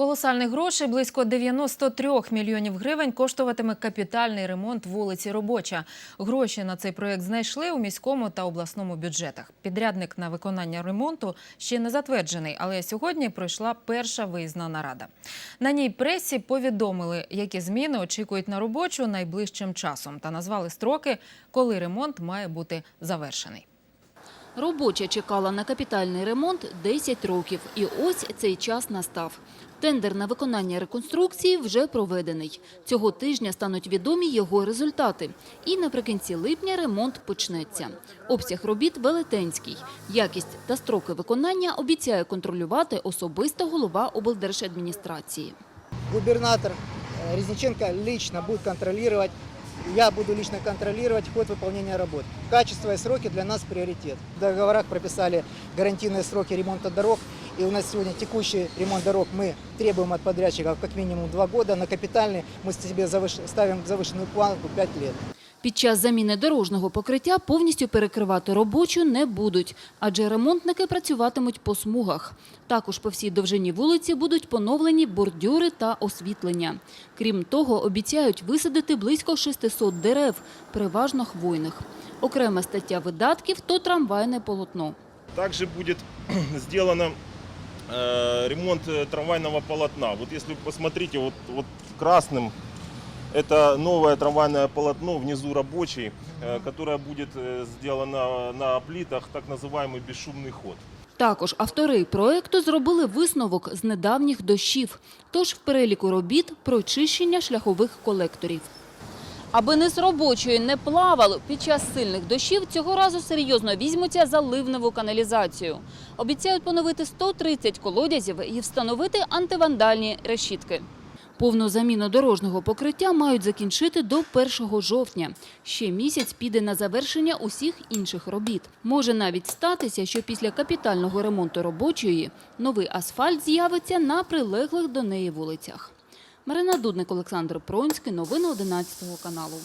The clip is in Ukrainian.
Колосальних грошей близько 93 мільйонів гривень коштуватиме капітальний ремонт вулиці Робоча. Гроші на цей проект знайшли у міському та обласному бюджетах. Підрядник на виконання ремонту ще не затверджений, але сьогодні пройшла перша виїзна нарада. На ній пресі повідомили, які зміни очікують на робочу найближчим часом та назвали строки, коли ремонт має бути завершений. Робоча чекала на капітальний ремонт 10 років, і ось цей час настав. Тендер на виконання реконструкції вже проведений. Цього тижня стануть відомі його результати. І наприкінці липня ремонт почнеться. Обсяг робіт велетенський. Якість та строки виконання обіцяє контролювати особисто голова облдержадміністрації. губернатор э, Резниченко лично будет контролировать, я буду лично контролировать ход выполнения работ. Качество и сроки для нас приоритет. В договорах прописали гарантийные сроки ремонта дорог. И у нас сегодня текущий ремонт дорог мы требуем от подрядчиков как минимум два года. На капитальный мы себе завыш- ставим завышенную планку 5 лет. Під час заміни дорожнього покриття повністю перекривати робочу не будуть, адже ремонтники працюватимуть по смугах. Також по всій довжині вулиці будуть поновлені бордюри та освітлення. Крім того, обіцяють висадити близько 600 дерев, переважно хвойних. Окрема стаття видатків – то трамвайне полотно. Также будет сделано э, ремонт э, трамвайного полотна. Вот если вы посмотрите, вот, вот красным это новое трамвайное полотно внизу рабочий, э, которое будет э, сделано на плитах, так называемый бесшумный ход. Також автори проекту зробили висновок з недавніх дощів. Тож в переліку робіт – прочищення шляхових колекторів. Аби низ робочої не плавало під час сильних дощів, цього разу серйозно візьмуться за ливневу каналізацію. Обіцяють поновити 130 колодязів і встановити антивандальні решітки. Повну заміну дорожнього покриття мають закінчити до 1 жовтня. Ще місяць піде на завершення усіх інших робіт. Може навіть статися, що після капітального ремонту робочої новий асфальт з'явиться на прилеглих до неї вулицях. Марина Дудник, Олександр Пронський. Новини 11 каналу.